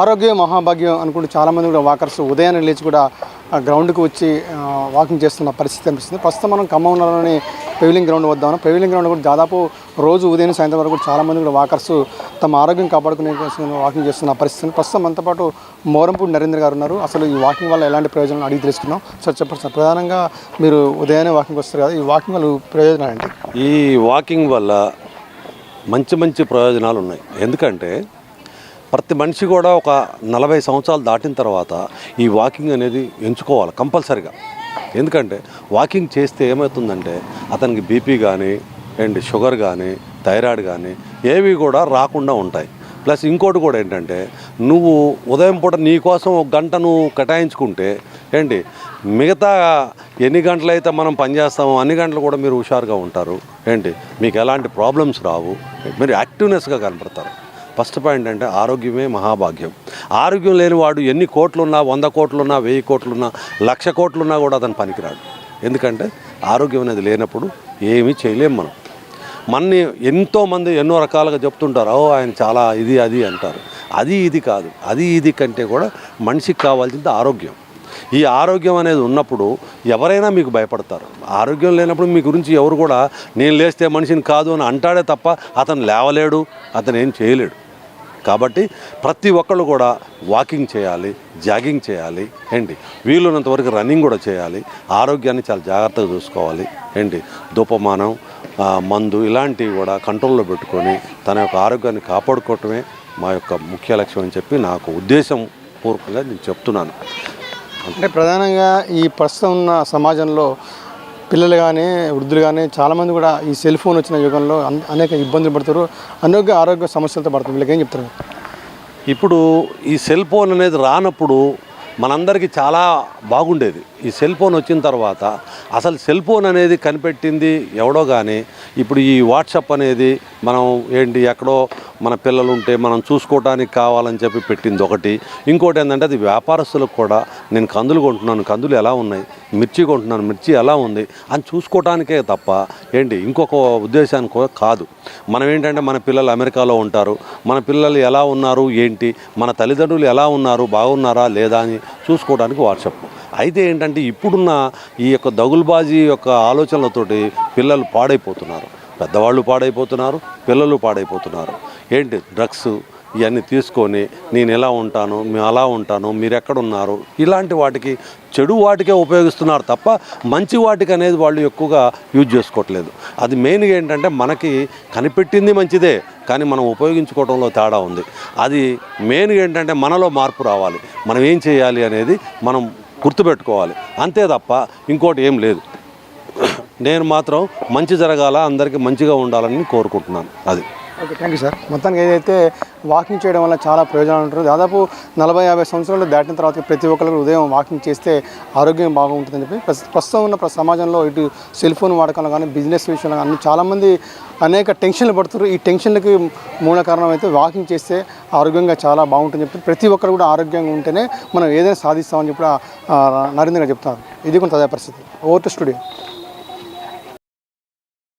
ఆరోగ్య మహాభాగ్యం అనుకుంటూ చాలామంది కూడా వాకర్స్ ఉదయాన్నే లేచి కూడా ఆ గ్రౌండ్కి వచ్చి వాకింగ్ చేస్తున్న పరిస్థితి అనిపిస్తుంది. ప్రస్తుతం మనం ఖమ్మంలోని పెవిలింగ్ గ్రౌండ్ వద్దాం ఉన్నాం పెవిలింగ్ గ్రౌండ్ కూడా దాదాపు రోజు ఉదయం సాయంత్రం వరకు కూడా చాలామంది కూడా వాకర్స్ తమ ఆరోగ్యం కాపాడుకునే కోసం వాకింగ్ చేస్తున్న పరిస్థితి ప్రస్తుతం మనతో పాటు మోరంపూడి నరేంద్ర గారు ఉన్నారు. అసలు ఈ వాకింగ్ వల్ల ఎలాంటి ప్రయోజనాలు అడిగి తెలుసుకున్నాం సార్ చెప్పండి సార్ ప్రధానంగా మీరు ఉదయాన్నే వాకింగ్ వస్తారు కదా ఈ వాకింగ్ వల్ల ప్రయోజనాలు ఏంటి? ఈ వాకింగ్ వల్ల మంచి మంచి ప్రయోజనాలు ఉన్నాయి. ఎందుకంటే ప్రతి మనిషి కూడా ఒక నలభై సంవత్సరాలు దాటిన తర్వాత ఈ వాకింగ్ అనేది ఎంచుకోవాలి కంపల్సరిగా. ఎందుకంటే వాకింగ్ చేస్తే ఏమవుతుందంటే అతనికి బీపీ కానీ అండ్ షుగర్ కానీ థైరాయిడ్ కానీ ఏవి కూడా రాకుండా ఉంటాయి. ప్లస్ ఇంకోటి కూడా ఏంటంటే నువ్వు ఉదయం పూట నీకోసం ఒక గంట నువ్వు కేటాయించుకుంటే ఏంటి మిగతా ఎన్ని గంటలైతే మనం పనిచేస్తామో అన్ని గంటలు కూడా మీరు హుషారుగా ఉంటారు. ఏంటి మీకు ఎలాంటి ప్రాబ్లమ్స్ రావు. మీరు యాక్టివ్నెస్గా కనపడతారు. ఫస్ట్ పాయింట్ అంటే ఆరోగ్యమే మహాభాగ్యం. ఆరోగ్యం లేని వాడు ఎన్ని కోట్లున్నా వంద కోట్లున్నా వెయ్యి కోట్లున్నా లక్ష కోట్లున్నా కూడా అతను పనికిరాడు. ఎందుకంటే ఆరోగ్యం అనేది లేనప్పుడు ఏమీ చేయలేము మనం. మన్ని ఎంతోమంది ఎన్నో రకాలుగా చెప్తుంటారు ఓ ఆయన చాలా ఇది అది అంటారు. అది ఇది కాదు. అది ఇది కంటే కూడా మనిషికి కావాల్సింది ఆరోగ్యం. ఈ ఆరోగ్యం అనేది ఉన్నప్పుడు ఎవరైనా మీకు భయపడతారు. ఆరోగ్యం లేనప్పుడు మీ గురించి ఎవరు కూడా నేను లేస్తే మనిషిని కాదు అని అంటాడే తప్ప అతను లేవలేడు అతను ఏం చేయలేడు. కాబట్టి ప్రతి ఒక్కళ్ళు కూడా వాకింగ్ చేయాలి జాగింగ్ చేయాలి ఏంటి? వీలున్నంత వరకు రన్నింగ్ కూడా చేయాలి ఆరోగ్యాన్ని చాలా జాగ్రత్తగా చూసుకోవాలి ఏంటి? ధూపమానం మందు ఇలాంటివి కూడా కంట్రోల్లో పెట్టుకొని తన యొక్క ఆరోగ్యాన్ని కాపాడుకోవటమే మా యొక్క ముఖ్య లక్ష్యం అని చెప్పి నాకు ఉద్దేశం పూర్వకంగా నేను చెప్తున్నాను. అంటే ప్రధానంగా ఈ ప్రస్తుతం ఉన్న సమాజంలో పిల్లలు కానీ వృద్ధులు కానీ చాలామంది కూడా ఈ సెల్ ఫోన్ వచ్చిన యుగంలో అనేక ఇబ్బందులు పడుతారు అనేక ఆరోగ్య సమస్యలతో పడుతుంది వీళ్ళకి ఏం చెప్తారు? ఇప్పుడు ఈ సెల్ ఫోన్ అనేది రానప్పుడు మనందరికీ చాలా బాగుండేది. ఈ సెల్ ఫోన్ వచ్చిన తర్వాత అసలు సెల్ ఫోన్ అనేది కనిపెట్టింది ఎవడో కానీ ఇప్పుడు ఈ వాట్సాప్ అనేది మనం ఏంటి ఎక్కడో మన పిల్లలు ఉంటే మనం చూసుకోవడానికి కావాలని చెప్పి పెట్టింది ఒకటి. ఇంకోటి ఏంటంటే అది వ్యాపారస్తులకు కూడా నేను కందులు కొంటున్నాను కందులు ఎలా ఉన్నాయి మిర్చి కొంటున్నాను మిర్చి ఎలా ఉంది అని చూసుకోవటానికే తప్ప ఏంటి ఇంకొక ఉద్దేశానికి కూడా కాదు. మనం ఏంటంటే మన పిల్లలు అమెరికాలో ఉంటారు మన పిల్లలు ఎలా ఉన్నారు ఏంటి మన తల్లిదండ్రులు ఎలా ఉన్నారు బాగున్నారా లేదా అని చూసుకోవడానికి వాట్సాప్. అయితే ఏంటంటే ఇప్పుడున్న ఈ యొక్క దగులుబాజీ యొక్క ఆలోచనలతోటి పిల్లలు పాడైపోతున్నారు. పెద్దవాళ్ళు పాడైపోతున్నారు పిల్లలు పాడైపోతున్నారు. ఏంటి డ్రగ్స్ ఇవన్నీ తీసుకొని నేను ఎలా ఉంటాను మేము అలా ఉంటాను మీరు ఎక్కడున్నారు ఇలాంటి వాటికి చెడు వాటికే ఉపయోగిస్తున్నారు తప్ప మంచి వాటికి అనేది వాళ్ళు ఎక్కువగా యూజ్ చేసుకోవట్లేదు. అది మెయిన్గా ఏంటంటే మనకి కనిపెట్టింది మంచిదే కానీ మనం ఉపయోగించుకోవడంలో తేడా ఉంది. అది మెయిన్గా ఏంటంటే మనలో మార్పు రావాలి. మనం ఏం చేయాలి అనేది మనం గుర్తుపెట్టుకోవాలి. అంతే తప్ప ఇంకోటి ఏం లేదు. నేను మాత్రం మంచి జరగాల అందరికీ మంచిగా ఉండాలని కోరుకుంటున్నాను. అది. ఓకే థ్యాంక్ యూ సార్ మొత్తానికి ఏదైతే వాకింగ్ చేయడం వల్ల చాలా ప్రయోజనాలు ఉంటారు. దాదాపు నలభై యాభై సంవత్సరాలు దాటిన తర్వాత ప్రతి ఒక్కరు ఉదయం వాకింగ్ చేస్తే ఆరోగ్యం బాగుంటుందని చెప్పి ప్రస్తుతం ఉన్న ప్ర- సమాజంలో ఇటు సెల్ ఫోన్ వాడకంలో కానీ బిజినెస్ విషయంలో కానీ చాలామంది అనేక టెన్షన్లు పడుతున్నారు. ఈ టెన్షన్లకి మూల కారణం అయితే వాకింగ్ చేస్తే ఆరోగ్యంగా చాలా బాగుంటుందని చెప్పి ప్రతి ఒక్కరు కూడా ఆరోగ్యంగా ఉంటేనే మనం ఏదైనా సాధిస్తామని చెప్పి నరేంద్ర గారు చెప్తున్నారు ఇది కొంత తాజా పరిస్థితి ఓవర్ టు స్టూడియో